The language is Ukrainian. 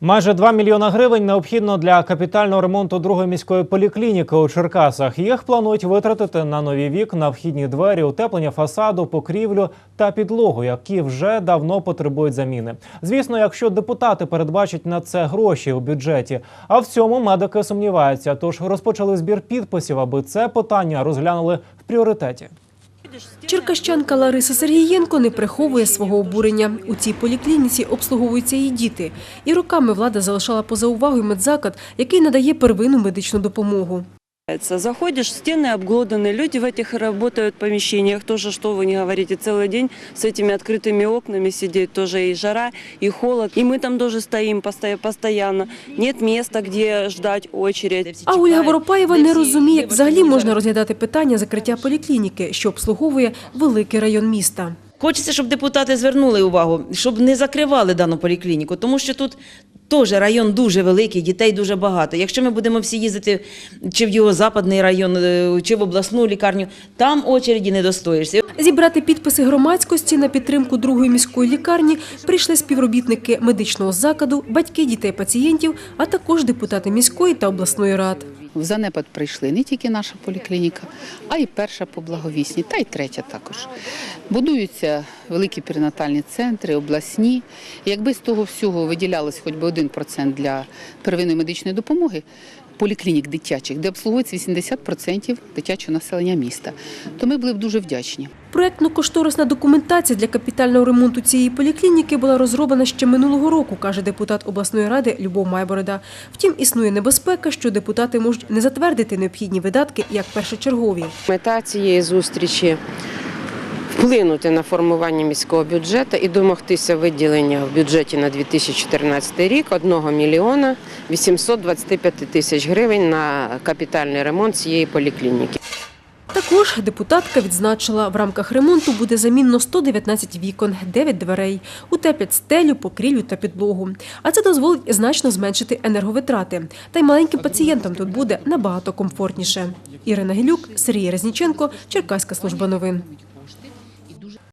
Майже 2 мільйона гривень необхідно для капітального ремонту другої міської поліклініки у Черкасах. Їх планують витратити на нові вікна, вхідні двері, утеплення фасаду, покрівлю та підлогу, які вже давно потребують заміни. Звісно, якщо депутати передбачать на це гроші у бюджеті. А в цьому медики сумніваються. Тож розпочали збір підписів, аби це питання розглянули в пріоритеті. Черкащанка Лариса Сергієнко не приховує свого обурення. У цій поліклініці обслуговуються її діти. І роками влада залишала поза увагою медзаклад, який надає первинну медичну допомогу. Заходишь, стены обглоданные, люди в этих работают помещениях, тоже, что вы не говорите, целый день с этими открытыми окнами сидеть, тоже и жара, и холод. И мы там тоже стоим постоя- постоянно. Нет места, где ждать очередь. А Ольга Воропаєва не розуміє, як взагалі можна розглядати питання закриття поліклініки, що обслуговує великий район міста. Хочеться, щоб депутати звернули увагу, щоб не закривали дану поліклініку, тому що тут теж район дуже великий, дітей дуже багато. Якщо ми будемо всі їздити чи в його западний район, е, чи в обласну лікарню, там очереді не достоїшся. Зібрати підписи громадськості на підтримку другої міської лікарні прийшли співробітники медичного закладу, батьки дітей пацієнтів, а також депутати міської та обласної рад. В занепад прийшли не тільки наша поліклініка, а й перша по благовісні, та й третя також. Будуються великі перинатальні центри, обласні. Якби з того всього виділялось хоч би 1% для первинної медичної допомоги, поліклінік дитячих, де обслуговується 80% дитячого населення міста, то ми були б дуже вдячні. Проектно-кошторисна документація для капітального ремонту цієї поліклініки була розроблена ще минулого року, каже депутат обласної ради Любов Майборода. Втім, існує небезпека, що депутати можуть не затвердити необхідні видатки як першочергові. Мета цієї зустрічі вплинути на формування міського бюджету і домогтися виділення в бюджеті на 2014 рік 1 мільйона 825 тисяч гривень на капітальний ремонт цієї поліклініки. Також депутатка відзначила, в рамках ремонту буде замінно 119 вікон, 9 дверей, утеплять стелю, покрівлю та підлогу. А це дозволить значно зменшити енерговитрати. Та й маленьким пацієнтам тут буде набагато комфортніше. Ірина Гілюк, Сергій Резніченко, Черкаська служба новин.